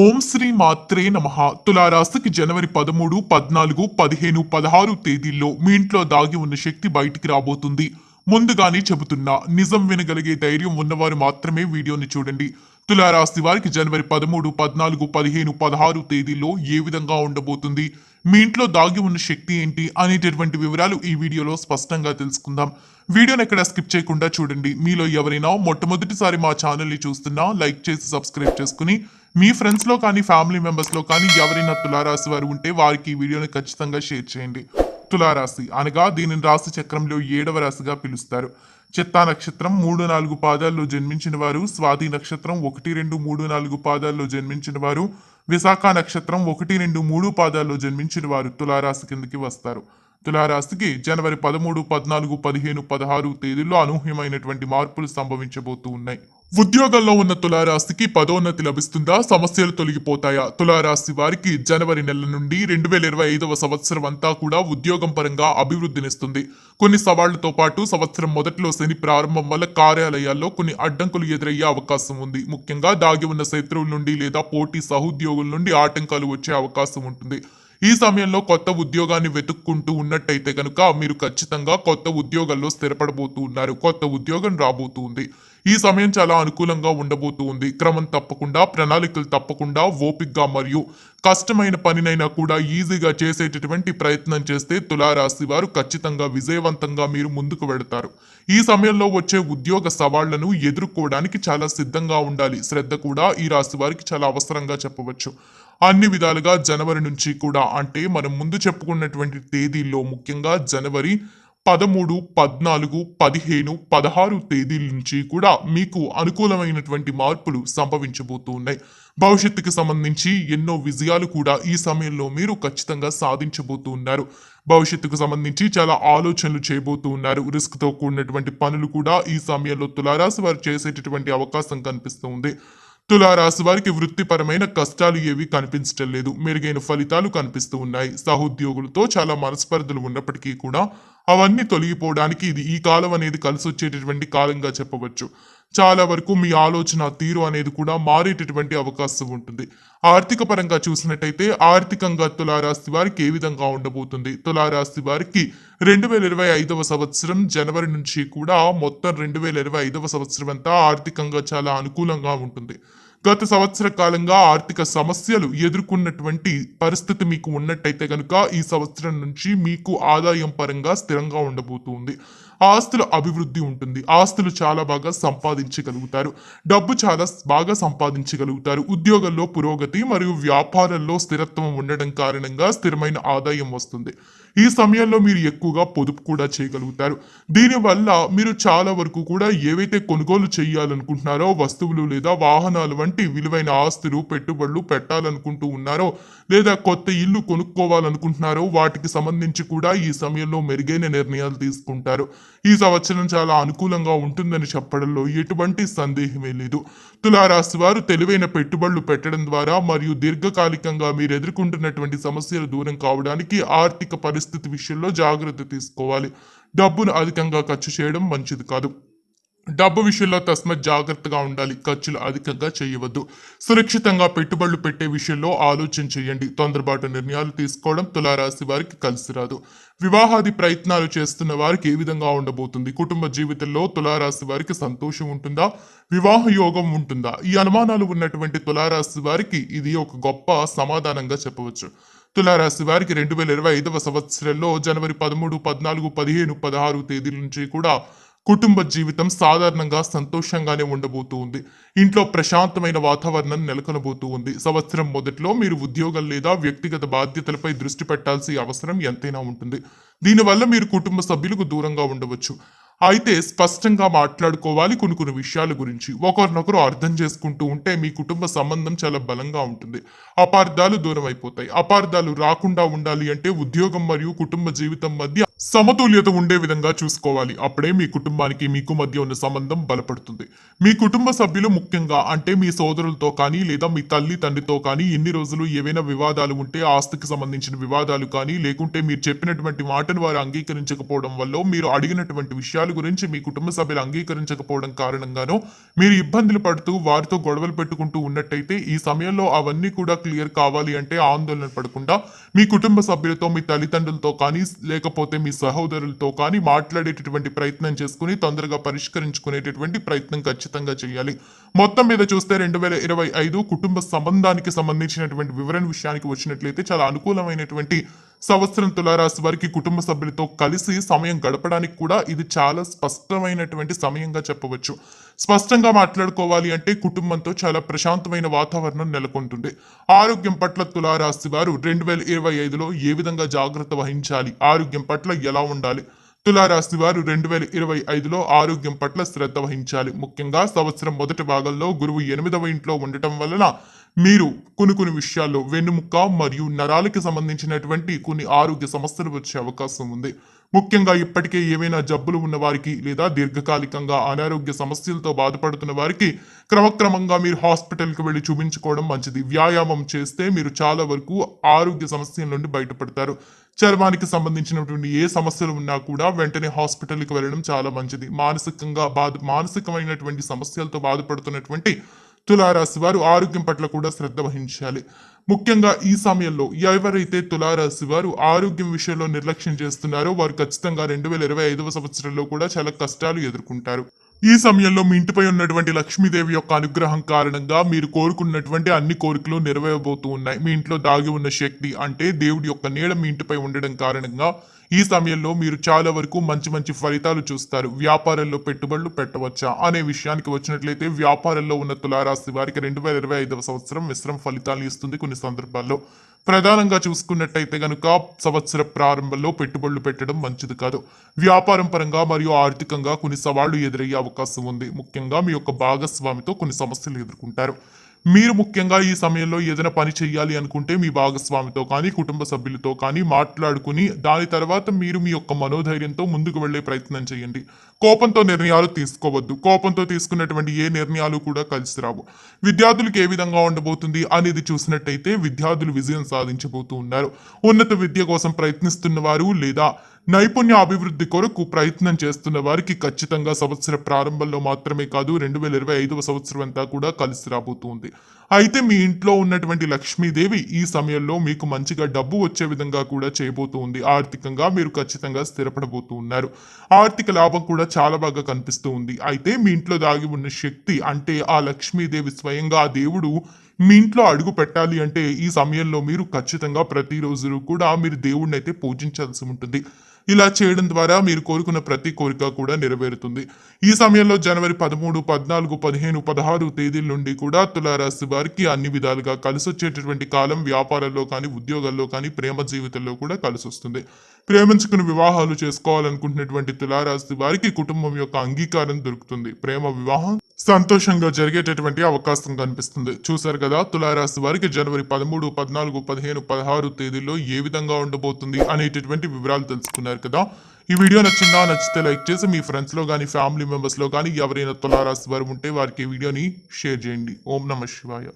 ఓం శ్రీ మాత్రే నమ. తులారాశికి జనవరి పదమూడు పద్నాలుగు పదిహేను పదహారు తేదీల్లో మీ ఇంట్లో దాగి ఉన్న శక్తి బయటికి రాబోతుంది. ముందుగానే చెబుతున్నా నిజం వినగలిగే ధైర్యం ఉన్నవారు మాత్రమే వీడియోని చూడండి. తులారాశి వారికి జనవరి పదమూడు పద్నాలుగు పదిహేను పదహారు తేదీల్లో ఏ విధంగా ఉండబోతుంది? మీ ఇంట్లో దాగి ఉన్న శక్తి ఏంటి? అనేటటువంటి వివరాలు ఈ వీడియోలో స్పష్టంగా తెలుసుకుందాం. వీడియోని ఎక్కడ స్కిప్ చేయకుండా చూడండి. మీలో ఎవరైనా మొట్టమొదటిసారి మా ఛానల్ని చూస్తున్నా లైక్ చేసి సబ్స్క్రైబ్ చేసుకుని మీ ఫ్రెండ్స్లో కానీ ఫ్యామిలీ మెంబర్స్లో కానీ ఎవరైనా తులారాశి వారు ఉంటే వారికి ఈ వీడియోని ఖచ్చితంగా షేర్ చేయండి. తులారాశి అనగా దీనిని రాశి చక్రంలో ఏడవ రాశిగా పిలుస్తారు. చిత్తా నక్షత్రం మూడు నాలుగు పాదాల్లో జన్మించిన వారు స్వాతి నక్షత్రం ఒకటి రెండు మూడు నాలుగు పాదాల్లో జన్మించిన వారు విశాఖ నక్షత్రం ఒకటి రెండు మూడు పాదాల్లో జన్మించిన వారు తులారాశి కిందకి వస్తారు. తులారాశికి జనవరి పదమూడు పద్నాలుగు పదిహేను పదహారు తేదీల్లో అనూహ్యమైనటువంటి మార్పులు సంభవించబోతూ ఉన్నాయి. ఉద్యోగంలో ఉన్న తులారాశికి పదోన్నతి లభిస్తుందా? సమస్యలు తొలగిపోతాయా? తులారాశి వారికి జనవరి నెల నుండి రెండు వేల ఇరవై ఐదవ సంవత్సరం అంతా కూడా ఉద్యోగం పరంగా అభివృద్ధినిస్తుంది కొన్ని సవాళ్ళతో పాటు సంవత్సరం మొదట్లో శని ప్రారంభం వల్ల కార్యాలయాల్లో కొన్ని అడ్డంకులు ఎదురయ్యే అవకాశం ఉంది. ముఖ్యంగా దాగి ఉన్న శత్రువుల నుండి లేదా పోటీ సహోద్యోగుల నుండి ఆటంకాలు వచ్చే అవకాశం ఉంటుంది. ఈ సమయంలో కొత్త ఉద్యోగాన్ని వెతుక్కుంటూ ఉన్నట్టయితే కనుక మీరు ఖచ్చితంగా కొత్త ఉద్యోగాల్లో స్థిరపడబోతూ ఉన్నారు. కొత్త ఉద్యోగం రాబోతుంది ఈ సమయం చాలా అనుకూలంగా ఉండబోతూ ఉంది. క్రమం తప్పకుండా ప్రణాళికలు తప్పకుండా ఓపిగ్గా మరియు కష్టమైన పనినైనా కూడా ఈజీగా చేసేటటువంటి ప్రయత్నం చేస్తే తులారాశి వారు ఖచ్చితంగా విజయవంతంగా మీరు ముందుకు వెడతారు ఈ సమయంలో వచ్చే ఉద్యోగ సవాళ్ళను ఎదుర్కోవడానికి చాలా సిద్ధంగా ఉండాలి. శ్రద్ధ కూడా ఈ రాశి వారికి చాలా అవసరంగా చెప్పవచ్చు. అన్ని విధాలుగా జనవరి నుంచి కూడా అంటే మనం ముందు చెప్పుకున్నటువంటి తేదీల్లో ముఖ్యంగా జనవరి పదమూడు పద్నాలుగు పదిహేను పదహారు తేదీల నుంచి కూడా మీకు అనుకూలమైనటువంటి మార్పులు సంభవించబోతూ ఉన్నాయి భవిష్యత్తుకు సంబంధించి ఎన్నో విజయాలు కూడా ఈ సమయంలో మీరు ఖచ్చితంగా సాధించబోతూ ఉన్నారు భవిష్యత్తుకు సంబంధించి చాలా ఆలోచనలు చేయబోతూ ఉన్నారు రిస్క్తో కూడినటువంటి పనులు కూడా ఈ సమయంలో తులారాశి వారు చేసేటటువంటి అవకాశం కనిపిస్తూ ఉంది తులారాశి వారికి వృత్తిపరమైన కష్టాలు ఏవి కనిపించటం లేదు. మెరుగైన ఫలితాలు కనిపిస్తూ ఉన్నాయి. సహోద్యోగులతో చాలా మనస్పర్ధలు ఉన్నప్పటికీ కూడా అవన్నీ తొలగిపోవడానికి ఇది ఈ కాలం అనేది కలిసి వచ్చేటటువంటి కాలంగా చెప్పవచ్చు. చాలా వరకు మీ ఆలోచన తీరు అనేది కూడా మారేటటువంటి అవకాశం ఉంటుంది. ఆర్థిక పరంగా చూసినట్టయితే ఆర్థికంగా తులారాశి వారికి ఏ విధంగా ఉండబోతుంది? తులారాశి వారికి రెండు వేల ఇరవై ఐదవ సంవత్సరం జనవరి నుంచి కూడా మొత్తం రెండు వేల ఇరవై ఐదవ సంవత్సరం అంతా ఆర్థికంగా చాలా అనుకూలంగా ఉంటుంది. గత సంవత్సర కాలంగా ఆర్థిక సమస్యలు ఎదుర్కొన్నటువంటి పరిస్థితి మీకు ఉన్నట్టయితే కనుక ఈ సంవత్సరం నుంచి మీకు ఆదాయం పరంగా స్థిరంగా ఉండబోతుంది. ఆస్తుల అభివృద్ధి ఉంటుంది. ఆస్తులు చాలా బాగా సంపాదించగలుగుతారు. డబ్బు చాలా బాగా సంపాదించగలుగుతారు. ఉద్యోగంలో పురోగతి మరియు వ్యాపారంలో స్థిరత్వం ఉండడం కారణంగా స్థిరమైన ఆదాయం వస్తుంది. ఈ సమయంలో మీరు ఎక్కువగా పొదుపు కూడా చేయగలుగుతారు. దీనివల్ల మీరు చాలా వరకు కూడా ఏవైతే కొనుగోలు చేయాలనుకుంటున్నారో వస్తువులు లేదా వాహనాలు వంటి విలువైన ఆస్తులు పెట్టుబడులు పెట్టాలనుకుంటూ ఉన్నారో లేదా కొత్త ఇల్లు కొనుక్కోవాలనుకుంటున్నారో వాటికి సంబంధించి కూడా ఈ సమయంలో మెరుగైన నిర్ణయాలు తీసుకుంటారు. ఈ సంవత్సరం చాలా అనుకూలంగా ఉంటుందని చెప్పడంలో ఎటువంటి సందేహమే లేదు. తులారాశి వారు తెలివైన పెట్టుబడులు పెట్టడం ద్వారా మరియు దీర్ఘకాలికంగా మీరు ఎదుర్కొంటున్నటువంటి సమస్యలు దూరం కావడానికి ఆర్థిక పరిస్థితి విషయంలో జాగ్రత్త తీసుకోవాలి. డబ్బును అధికంగా ఖర్చు చేయడం మంచిది కాదు. డబ్బు విషయంలో తస్మత్ జాగ్రత్తగా ఉండాలి. ఖర్చులు అధికంగా చేయవద్దు. సురక్షితంగా పెట్టుబడులు పెట్టే విషయంలో ఆలోచన చేయండి. తొందరపాటు నిర్ణయాలు తీసుకోవడం తులారాశి వారికి కలిసి రాదు. వివాహాది ప్రయత్నాలు చేస్తున్న వారికి ఏ విధంగా ఉండబోతుంది? కుటుంబ జీవితంలో తులారాశి వారికి సంతోషం ఉంటుందా? వివాహ యోగం ఉంటుందా? ఈ అనుమానాలు ఉన్నటువంటి తులారాశి వారికి ఇది ఒక గొప్ప సమాధానంగా చెప్పవచ్చు. తులారాశి వారికి రెండు వేల ఇరవై ఐదవ సంవత్సరంలో జనవరి పదమూడు పద్నాలుగు పదిహేను పదహారు తేదీల నుంచి కూడా కుటుంబ జీవితం సాధారణంగా సంతోషంగానే ఉండబోతూ ఉంది. ఇంట్లో ప్రశాంతమైన వాతావరణం నెలకొనబోతూ ఉంది. సంవత్సరం మొదట్లో మీరు ఉద్యోగం లేదా వ్యక్తిగత బాధ్యతలపై దృష్టి పెట్టాల్సిన అవసరం ఎంతైనా ఉంటుంది. దీనివల్ల మీరు కుటుంబ సభ్యులకు దూరంగా ఉండవచ్చు. అయితే స్పష్టంగా మాట్లాడుకోవాలి కొన్ని కొన్ని విషయాల గురించి. ఒకరినొకరు అర్థం చేసుకుంటూ ఉంటే మీ కుటుంబ సంబంధం చాలా బలంగా ఉంటుంది. అపార్థాలు దూరం అయిపోతాయి అపార్థాలు రాకుండా ఉండాలి అంటే ఉద్యోగం మరియు కుటుంబ జీవితం మధ్య సమతుల్యత ఉండే విధంగా చూసుకోవాలి. అప్పుడే మీ కుటుంబానికి మీకు మధ్య ఉన్న సంబంధం బలపడుతుంది. మీ కుటుంబ సభ్యులు ముఖ్యంగా అంటే మీ సోదరులతో కానీ లేదా మీ తల్లి తండ్రితో కానీ ఇన్ని రోజులు ఏవైనా వివాదాలు ఉంటే ఆస్తికి సంబంధించిన వివాదాలు కానీ లేకుంటే మీరు చెప్పినటువంటి మాటను వారు అంగీకరించకపోవడం వల్ల మీరు అడిగినటువంటి విషయాల గురించి మీ కుటుంబ సభ్యులు అంగీకరించకపోవడం కారణంగానో మీరు ఇబ్బందులు పడుతూ వారితో గొడవలు పెట్టుకుంటూ ఉన్నట్టయితే ఈ సమయంలో అవన్నీ కూడా క్లియర్ కావాలి అంటే ఆందోళన పడకుండా మీ కుటుంబ సభ్యులతో మీ తల్లిదండ్రులతో కానీ లేకపోతే మీ సహోదరులతో కానీ మాట్లాడేటటువంటి ప్రయత్నం చేసుకుని తొందరగా పరిష్కరించుకునేటటువంటి ప్రయత్నం ఖచ్చితంగా చేయాలి. మొత్తం మీద చూస్తే రెండు వేల ఇరవై ఐదు కుటుంబ సంబంధానికి సంబంధించినటువంటి వివరణ విషయానికి వచ్చినట్లయితే చాలా అనుకూలమైనటువంటి సంవత్సరం తులారాశి వారికి కుటుంబ సభ్యులతో కలిసి సమయం గడపడానికి కూడా ఇది చాలా స్పష్టమైనటువంటి సమయంగా చెప్పవచ్చు. స్పష్టంగా మాట్లాడుకోవాలి అంటే కుటుంబంతో చాలా ప్రశాంతమైన వాతావరణం నెలకొంటుంది. ఆరోగ్యం పట్ల తులారాశి వారు రెండు వేల ఇరవై ఐదులో ఏ విధంగా జాగ్రత్త వహించాలి? ఆరోగ్యం పట్ల ఎలా ఉండాలి? తులారాశి వారు రెండు వేల ఇరవై ఐదులో ఆరోగ్యం పట్ల శ్రద్ధ వహించాలి. ముఖ్యంగా సంవత్సరం మొదటి భాగంలో గురువు ఎనిమిదవ ఇంట్లో ఉండటం వలన మీరు కొన్ని కొన్ని విషయాల్లో వెన్నుముక్క మరియు నరాలకి సంబంధించినటువంటి కొన్ని ఆరోగ్య సమస్యలు వచ్చే అవకాశం ఉంది. ముఖ్యంగా ఇప్పటికే ఏవైనా జబ్బులు ఉన్న వారికి లేదా దీర్ఘకాలికంగా అనారోగ్య సమస్యలతో బాధపడుతున్న వారికి క్రమక్రమంగా మీరు హాస్పిటల్కి వెళ్ళి చూపించుకోవడం మంచిది. వ్యాయామం చేస్తే మీరు చాలా వరకు ఆరోగ్య సమస్యల నుండి బయటపడతారు. చర్మానికి సంబంధించినటువంటి ఏ సమస్యలు ఉన్నా కూడా వెంటనే హాస్పిటల్కి వెళ్ళడం చాలా మంచిది. మానసికంగా బాధ మానసికమైనటువంటి సమస్యలతో బాధపడుతున్నటువంటి తులారాశి వారు ఆరోగ్యం పట్ల కూడా శ్రద్ధ వహించాలి. ముఖ్యంగా ఈ సమయంలో ఎవరైతే తులారాశి వారు ఆరోగ్యం విషయంలో నిర్లక్ష్యం చేస్తున్నారో వారు ఖచ్చితంగా రెండు వేల ఇరవై ఐదవ సంవత్సరంలో కూడా చాలా కష్టాలు ఎదుర్కొంటారు. ఈ సమయంలో మీ ఇంటిపై ఉన్నటువంటి లక్ష్మీదేవి యొక్క అనుగ్రహం కారణంగా మీరు కోరుకున్నటువంటి అన్ని కోరికలు నెరవేరబోతూ ఉన్నాయి. మీ ఇంట్లో దాగి ఉన్న శక్తి అంటే దేవుడి యొక్క నీడ మీ ఇంటిపై ఉండడం కారణంగా ఈ సమయంలో మీరు చాలా వరకు మంచి మంచి ఫలితాలు చూస్తారు. వ్యాపారంలో పెట్టుబడులు పెట్టవచ్చా? అనే విషయానికి వచ్చినట్లయితే వ్యాపారంలో ఉన్న తులారాశి వారికి రెండు వేల ఇరవై ఐదవ సంవత్సరం మిశ్రమ ఫలితాలు ఇస్తుంది. కొన్ని సందర్భాల్లో ప్రధానంగా చూసుకున్నట్టయితే కనుక సంవత్సర ప్రారంభంలో పెట్టుబడులు పెట్టడం మంచిది కాదు. వ్యాపారం పరంగా మరియు ఆర్థికంగా కొన్ని సవాళ్ళు ఎదురయ్యే అవకాశం ఉంది. ముఖ్యంగా మీ యొక్క భాగస్వామితో కొన్ని సమస్యలు ఎదుర్కొంటారు. మీరు ముఖ్యంగా ఈ సమయంలో ఏదైనా పని చేయాలి అనుకుంటే మీ భాగస్వామితో కానీ కుటుంబ సభ్యులతో కానీ మాట్లాడుకుని దాని తర్వాత మీరు మీ యొక్క మనోధైర్యంతో ముందుకు వెళ్ళే ప్రయత్నం చేయండి. కోపంతో నిర్ణయాలు తీసుకోవద్దు. కోపంతో తీసుకున్నటువంటి ఏ నిర్ణయాలు కూడా కలిసి రావు. విద్యార్థులకు ఏ విధంగా ఉండబోతుంది అనేది చూసినట్టయితే విద్యార్థులు విజయం సాధించబోతూ ఉన్నారు. ఉన్నత విద్య కోసం ప్రయత్నిస్తున్న వారు లేదా నైపుణ్య అభివృద్ధి కొరకు ప్రయత్నం చేస్తున్న వారికి ఖచ్చితంగా సంవత్సర ప్రారంభంలో మాత్రమే కాదు రెండు వేల ఇరవై ఐదవ సంవత్సరం అంతా కూడా కలిసి రాబోతుంది. అయితే మీ ఇంట్లో ఉన్నటువంటి లక్ష్మీదేవి ఈ సమయంలో మీకు మంచిగా డబ్బు వచ్చే విధంగా కూడా చేయబోతుంది ఆర్థికంగా మీరు ఖచ్చితంగా స్థిరపడబోతూ ఉన్నారు. ఆర్థిక లాభం కూడా చాలా బాగా కనిపిస్తూ ఉంది. అయితే మీ ఇంట్లో దాగి ఉన్న శక్తి అంటే ఆ లక్ష్మీదేవి స్వయంగా ఆ దేవుడు మీ ఇంట్లో అడుగు పెట్టాలి అంటే ఈ సమయంలో మీరు ఖచ్చితంగా ప్రతిరోజు కూడా మీరు దేవుడిని అయితే పూజించాల్సి ఉంటుంది. ఇలా చేయడం ద్వారా మీరు కోరుకున్న ప్రతి కోరిక కూడా నెరవేరుతుంది. ఈ సమయంలో జనవరి పదమూడు పద్నాలుగు పదిహేను పదహారు తేదీల నుండి కూడా తులారాశి వారికి అన్ని విధాలుగా కలిసి వచ్చేటటువంటి కాలం వ్యాపారంలో కానీ ఉద్యోగాల్లో కానీ ప్రేమ జీవితంలో కూడా కలిసి వస్తుంది. ప్రేమించుకుని వివాహాలు చేసుకోవాలనుకుంటున్నటువంటి తులారాశి వారికి కుటుంబం యొక్క అంగీకారం దొరుకుతుంది. ప్రేమ వివాహం సంతోషంగా జరిగేటటువంటి అవకాశం కనిపిస్తుంది. చూశారు కదా తులారాశి వారికి జనవరి పదమూడు పద్నాలుగు పదిహేను పదహారు తేదీల్లో ఏ విధంగా ఉండబోతుంది అనేటటువంటి వివరాలు తెలుసుకున్నారు కదా. ఈ వీడియో నచ్చిందా? నచ్చితే లైక్ చేసి మీ ఫ్రెండ్స్లో కానీ ఫ్యామిలీ మెంబర్స్లో కానీ ఎవరైనా తులారాశి వారు ఉంటే వారికి ఈ వీడియోని షేర్ చేయండి. ఓం నమ శివాయ.